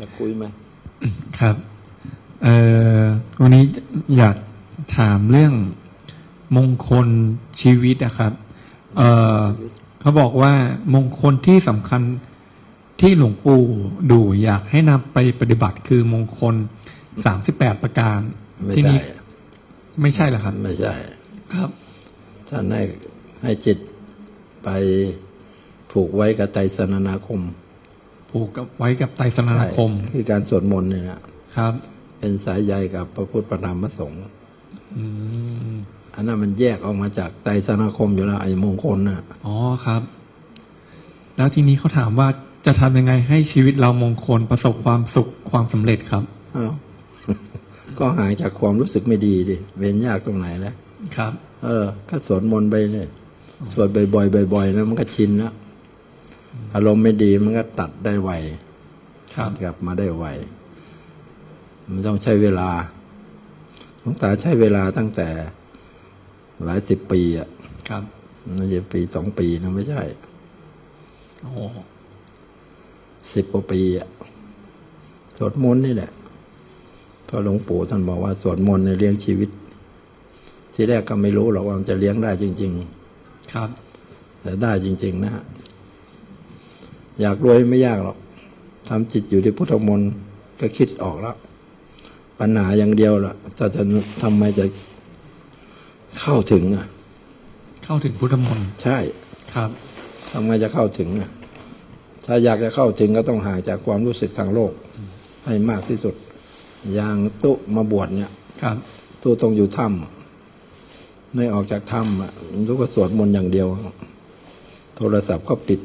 จะคุยไหมครับเอ่อวันนี้อยากถามเรื่องมงคลชีวิตนะครับ เอ่อเขาบอกว่ามงคลที่สำคัญที่หลวงปู่ดูอยากให้นำไปปฏิบัติคือมงคลสามสิบแปดประการไม่ที่ใช่นี้ไม่ใช่เหรอครับ ไม่ใช่ ครับท่านให้ให้จิตไปผูกไว้กับไตรสนนาคม ผูกกับไว้กับไตรสนาคมใช่คือการสวดมนต์เนี่ยนะครับ เป็นสายใยกับพระพุทธพระธรรมพระสงฆ์อืมอันนั้นมันแยกออกมาจากไตรสนาคมอยู่แล้วไอ้มงคลน่ะอ๋อครับ แล้วทีนี้เขาถามว่าจะทำยังไงให้ชีวิตเรามงคลประสบความสุขความสำเร็จครับอ้าวก็ห่างจากความรู้สึกไม่ดีดิเว้นยากตรงไหนแล้วครับ เออ ก็สวดมนต์ไปเลยสวดบ่อยๆบ่อยๆนะมันก็ชินแล้ว อารมณ์ไม่ดีมันก็ตัดได้ไวครับกลับมาได้ไวมันต้องใช้เวลาหลวงตาใช้เวลาตั้งแต่หลายสิบปีอะครับไม่ใช่ปีสองปีนะไม่ใช่โอ้สิบกว่าปีอะสวดมนต์นี่แหละเพราะหลวงปู่ท่านบอกว่าสวดมนต์ในยเลี้ยงชีวิต ที่แรกก็ไม่รู้หรอกว่ามันจะเลี้ยงได้จริงครับๆแต่ได้จริง ๆ นะฮะ อยากรวยไม่ยากหรอกทำจิตอยู่ในพุทธมนต์ก็คิดออกแล้ว ปัญหาอย่างเดียวล่ะจะจะทำไมจะเข้าถึงอะ เข้าถึงพุทธมนต์ใช่ครับทำไงจะเข้าถึงอะ ถ้าอยากจะเข้าถึงก็ต้องห่างจากความรู้สึกทางโลก ให้มากที่สุด อย่างตุมาบวชเนี่ย ครับตุต้องอยู่ถ้ำอะไม่ออกจากถ้ำอะตุก็สวดมนต์อย่างเดียว โทรศัพท์ก็ปิด